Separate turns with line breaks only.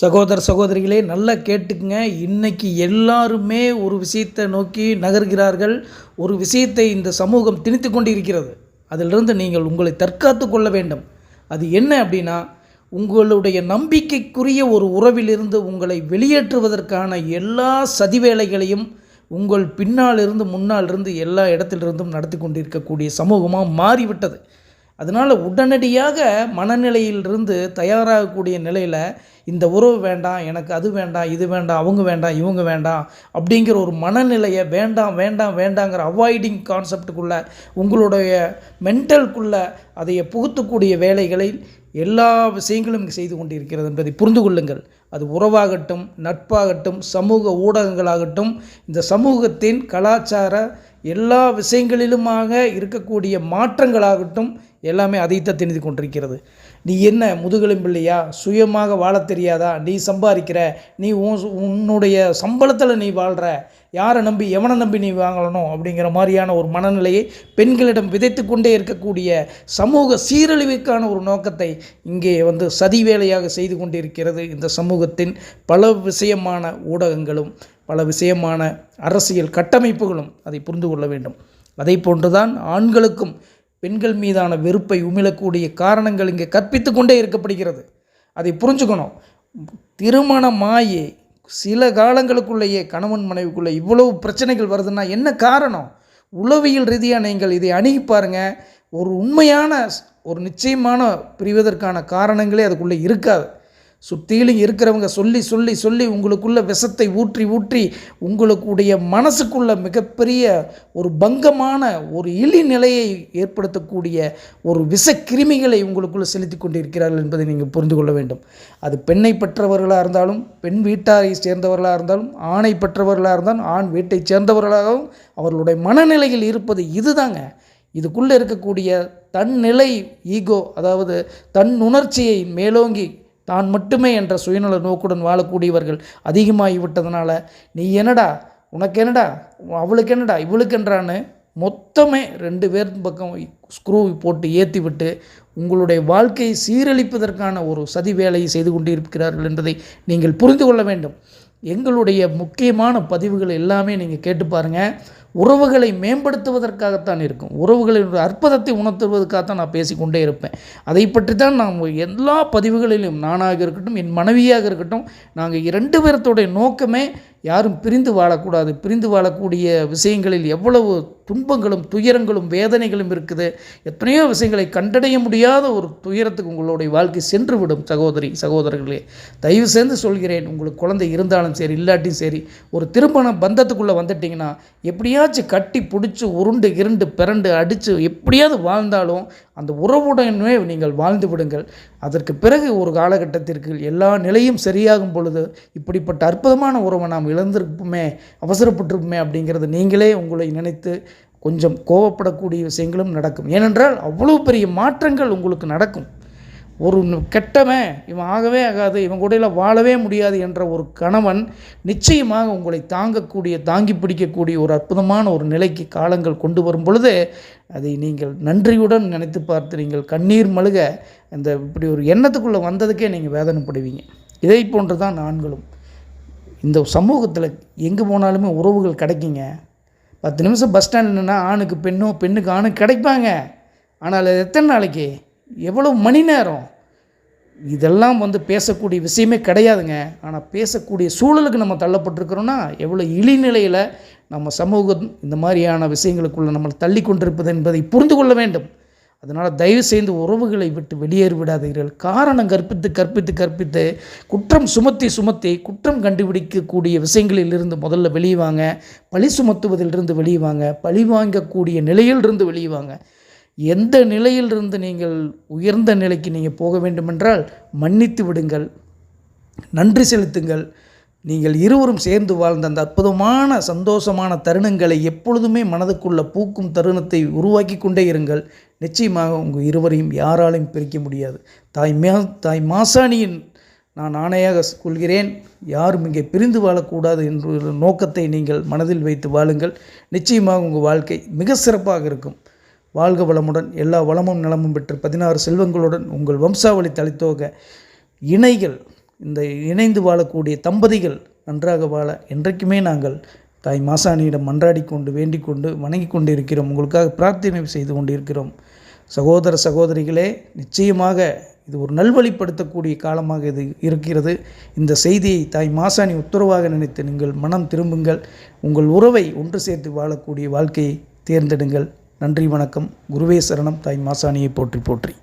சகோதர சகோதரிகளே நல்லா கேட்டுக்குங்க இன்றைக்கி எல்லாருமே ஒரு விஷயத்தை நோக்கி நகர்கிறார்கள் ஒரு விஷயத்தை இந்த சமூகம் திணித்து கொண்டு இருக்கிறது அதிலிருந்து நீங்கள் உங்களை தற்காத்து கொள்ள வேண்டும் அது என்ன அப்படின்னா உங்களுடைய நம்பிக்கைக்குரிய ஒரு உறவிலிருந்து உங்களை வெளியேற்றுவதற்கான எல்லா சதிவேலைகளையும் உங்கள் பின்னாலிருந்து முன்னால் இருந்து எல்லா இடத்திலிருந்தும் நடத்தி கொண்டிருக்கக்கூடிய சமூகமாக மாறிவிட்டது அதனால் உடனடியாக மனநிலையிலிருந்து தயாராகக்கூடிய நிலையில் இந்த உறவு வேண்டாம் எனக்கு அது வேண்டாம் இது வேண்டாம் அவங்க வேண்டாம் இவங்க வேண்டாம் அப்படிங்கிற ஒரு மனநிலையை வேண்டாம் வேண்டாம் வேண்டாங்கிற அவாய்டிங் கான்செப்டுக்குள்ள உங்களுடைய மென்டல்குள்ளே அதை புகுத்தக்கூடிய வேலைகளில் எல்லா விஷயங்களும் செய்து கொண்டிருக்கிறது என்பதை புரிந்து கொள்ளுங்கள் அது உறவாகட்டும் நட்பாகட்டும் சமூக ஊடகங்களாகட்டும் இந்த சமூகத்தின் கலாச்சார எல்லா விஷயங்களிலுமாக இருக்கக்கூடிய மாற்றங்களாகட்டும் எல்லாமே அதைத்தான் தெரிந்து கொண்டிருக்கிறது நீ என்ன முதுகலும் பிள்ளையா சுயமாக வாழ தெரியாதா நீ சம்பாதிக்கிற நீ உன்னுடைய சம்பளத்தில் நீ வாழ்கிற யாரை நம்பி எவனை நம்பி நீ வாங்கணும் அப்படிங்கிற மாதிரியான ஒரு மனநிலையை பெண்களிடம் விதைத்து கொண்டே இருக்கக்கூடிய சமூக சீரழிவுக்கான ஒரு நோக்கத்தை இங்கே வந்து சதி வேலையாக செய்து கொண்டிருக்கிறது இந்த சமூகத்தின் பல விஷயமான ஊடகங்களும் பல விஷயமான அரசியல் கட்டமைப்புகளும் அதை புரிந்து கொள்ள வேண்டும் அதை போன்றுதான் ஆண்களுக்கும் பெண்கள் மீதான வெறுப்பை உமிழக்கூடிய காரணங்கள் இங்கே கற்பித்து கொண்டே இருக்கப்படுகிறது அதை புரிஞ்சுக்கணும் திருமணமாயி சில காலங்களுக்குள்ளேயே கணவன் மனைவிக்குள்ளே இவ்வளவு பிரச்சனைகள் வருதுன்னா என்ன காரணம் உளவியல் ரீதியாக நீங்கள் இதை அணுகி பாருங்கள் ஒரு உண்மையான ஒரு நிச்சயமான பிரிவதற்கான காரணங்களே அதுக்குள்ளே இருக்காது சுற்றிலும் இருக்கிறவங்க சொல்லி சொல்லி சொல்லி உங்களுக்குள்ள விஷத்தை ஊற்றி ஊற்றி உங்களுக்குடைய மனசுக்குள்ள மிகப்பெரிய ஒரு பங்கமான ஒரு இழி நிலையை ஏற்படுத்தக்கூடிய ஒரு விஷ கிருமிகளை உங்களுக்குள்ளே செலுத்தி கொண்டிருக்கிறார்கள் என்பதை நீங்கள் புரிந்து கொள்ள வேண்டும் அது பெண்ணை பெற்றவர்களாக இருந்தாலும் பெண் வீட்டாரை சேர்ந்தவர்களாக இருந்தாலும் ஆணை பெற்றவர்களாக இருந்தாலும் ஆண் வீட்டை சேர்ந்தவர்களாகவும் அவர்களுடைய மனநிலையில் இருப்பது இதுதாங்க இதுக்குள்ளே இருக்கக்கூடிய தன்னிலை ஈகோ அதாவது தன் உணர்ச்சியை மேலோங்கி தான் மட்டுமே என்ற சுயநல நோக்குடன் வாழக்கூடியவர்கள் அதிகமாகிவிட்டதுனால நீ என்னடா உனக்கு என்னடா அவளுக்கு என்னடா இவளுக்கு என்றான்னு மொத்தமே ரெண்டு பேர் பக்கம் ஸ்க்ரூ போட்டு ஏற்றி விட்டு உங்களுடைய வாழ்க்கையை சீரழிப்பதற்கான ஒரு சதி வேலையை செய்து கொண்டிருக்கிறார்கள் என்பதை நீங்கள் புரிந்து கொள்ள வேண்டும் எங்களுடைய முக்கியமான பதிவுகள் எல்லாமே நீங்கள் கேட்டு பாருங்கள் உறவுகளை மேம்படுத்துவதற்காகத்தான் இருக்கும் உறவுகளின் அற்புதத்தை உணர்த்துவதற்காகத்தான் நான் பேசிக்கொண்டே இருப்பேன் அதை பற்றி தான் நாம் எல்லா பதிவுகளிலும் நானாக இருக்கட்டும் என் மனைவியாக இருக்கட்டும் நாங்கள் இரண்டு பேர்த்தோடைய நோக்கமே யாரும் பிரிந்து வாழக்கூடாது பிரிந்து வாழக்கூடிய விஷயங்களில் எவ்வளவு துன்பங்களும் துயரங்களும் வேதனைகளும் இருக்குது எத்தனையோ விஷயங்களை கண்டடைய முடியாத ஒரு துயரத்துக்கு உங்களுடைய வாழ்க்கை சென்றுவிடும் சகோதரி சகோதரர்களே தயவு சேர்ந்து சொல்கிறேன் உங்களுக்கு குழந்தை இருந்தாலும் சரி இல்லாட்டியும் சரி ஒரு திருமண பந்தத்துக்குள்ளே வந்துட்டிங்கன்னா எப்படியாச்சும் கட்டி பிடிச்சி உருண்டு இருண்டு பிறண்டு அடித்து எப்படியாவது வாழ்ந்தாலும் அந்த உறவுடனே நீங்கள் வாழ்ந்து விடுங்கள் அதற்கு பிறகு ஒரு காலகட்டத்திற்கு எல்லா நிலையும் சரியாகும் பொழுது இப்படிப்பட்ட அற்புதமான உறவை நாம் இழந்திருப்போமே அவசரப்பட்டிருப்போமே அப்படிங்கிறது நீங்களே உங்களை நினைத்து கொஞ்சம் கோவப்படக்கூடிய விஷயங்களும் நடக்கும் ஏனென்றால் அவ்வளோ பெரிய மாற்றங்கள் உங்களுக்கு நடக்கும் ஒரு கெட்டவன் இவன் ஆகவே ஆகாது இவன் கூடையில் வாழவே முடியாது என்ற ஒரு கணவன் நிச்சயமாக உங்களை தாங்கக்கூடிய தாங்கி பிடிக்கக்கூடிய ஒரு அற்புதமான ஒரு நிலைக்கு காலங்கள் கொண்டு வரும் பொழுது அதை நீங்கள் நன்றியுடன் நினைத்து பார்த்து நீங்கள் கண்ணீர் மழுக அந்த இப்படி ஒரு எண்ணத்துக்குள்ளே வந்ததுக்கே நீங்கள் வேதனைப்படுவீங்க இதை போன்று தான் ஆண்களும் இந்த சமூகத்தில் எங்கே போனாலுமே உறவுகள் கிடைக்குங்க பத்து நிமிஷம் பஸ் ஸ்டாண்ட் ஆணுக்கு பெண்ணோ பெண்ணுக்கு ஆணுக்கு கிடைப்பாங்க ஆனால் அது எத்தனை நாளைக்கு எவ்வளோ மணி நேரம் இதெல்லாம் வந்து பேசக்கூடிய விஷயமே கிடையாதுங்க ஆனால் பேசக்கூடிய சூழலுக்கு நம்ம தள்ளப்பட்டிருக்கிறோன்னா எவ்வளோ இழிநிலையில் நம்ம சமூகம் இந்த மாதிரியான விஷயங்களுக்குள்ளே நம்மளை தள்ளி கொண்டிருப்பது என்பதை புரிந்து கொள்ள வேண்டும் அதனால் தயவு செய்து உறவுகளை விட்டு வெளியேறி விடாதீர்கள் காரணம் கற்பித்து கற்பித்து கற்பித்து குற்றம் சுமத்தி சுமத்தி குற்றம் கண்டுபிடிக்கக்கூடிய விஷயங்களிலிருந்து முதல்ல வெளியே பழி சுமத்துவதிலிருந்து வெளியுவாங்க பழி வாங்கக்கூடிய நிலையிலிருந்து வெளியுவாங்க எந்த நிலையிலிருந்து நீங்கள் உயர்ந்த நிலைக்கு நீங்கள் போக வேண்டுமென்றால் மன்னித்து விடுங்கள் நன்றி செலுத்துங்கள் நீங்கள் இருவரும் சேர்ந்து வாழ்ந்த அந்த அற்புதமான சந்தோஷமான தருணங்களை எப்பொழுதுமே மனதுக்குள்ள பூக்கும் தருணத்தை உருவாக்கி கொண்டே இருங்கள் நிச்சயமாக உங்கள் இருவரையும் யாராலையும் பிரிக்க முடியாது தாய் மே தாய் மாசாணியின் நான் ஆணையாக கொள்கிறேன் யாரும் இங்கே பிரிந்து வாழக்கூடாது என்ற நோக்கத்தை நீங்கள் மனதில் வைத்து வாழுங்கள் நிச்சயமாக உங்கள் வாழ்க்கை மிக சிறப்பாக இருக்கும் வாழ்க வளமுடன் எல்லா வளமும் நலமும் பெற்று பதினாறு செல்வங்களுடன் உங்கள் வம்சாவளி தலைத்தோக இணைகள் இந்த இணைந்து வாழக்கூடிய தம்பதிகள் நன்றாக வாழ என்றைக்குமே நாங்கள் தாய் மாசாணியிடம் மன்றாடி கொண்டு வேண்டிக் கொண்டு வணங்கி கொண்டு இருக்கிறோம் உங்களுக்காக பிரார்த்தனை செய்து கொண்டிருக்கிறோம் சகோதர சகோதரிகளே நிச்சயமாக இது ஒரு நல்வழிப்படுத்தக்கூடிய காலமாக இது இருக்கிறது இந்த செய்தியை தாய் மாசாணி உத்தரவாக நினைத்து நீங்கள் மனம் திரும்புங்கள் உங்கள் உறவை ஒன்று சேர்த்து வாழக்கூடிய வாழ்க்கையை தேர்ந்தெடுங்கள் நன்றி வணக்கம் குருவே சரணம் தாய் மாசாணியை போற்றி போற்றி